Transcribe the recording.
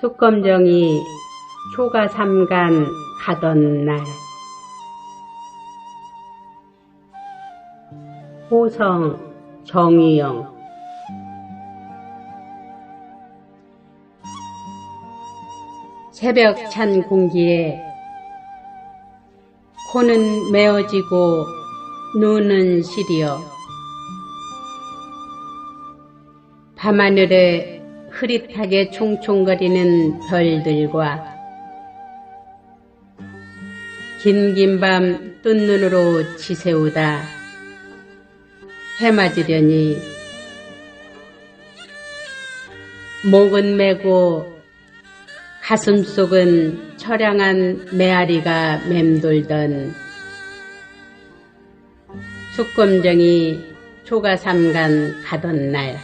숙검정이 초가 삼간 가던 날. 호성 정의영. 새벽 찬 공기에 코는 메어지고 눈은 시리어. 밤하늘에 흐릿하게 총총거리는 별들과 긴긴 밤 뜬 눈으로 지새우다. 해맞으려니 목은 메고 가슴 속은 처량한 메아리가 맴돌던 숙검정이 초가삼간 가던 날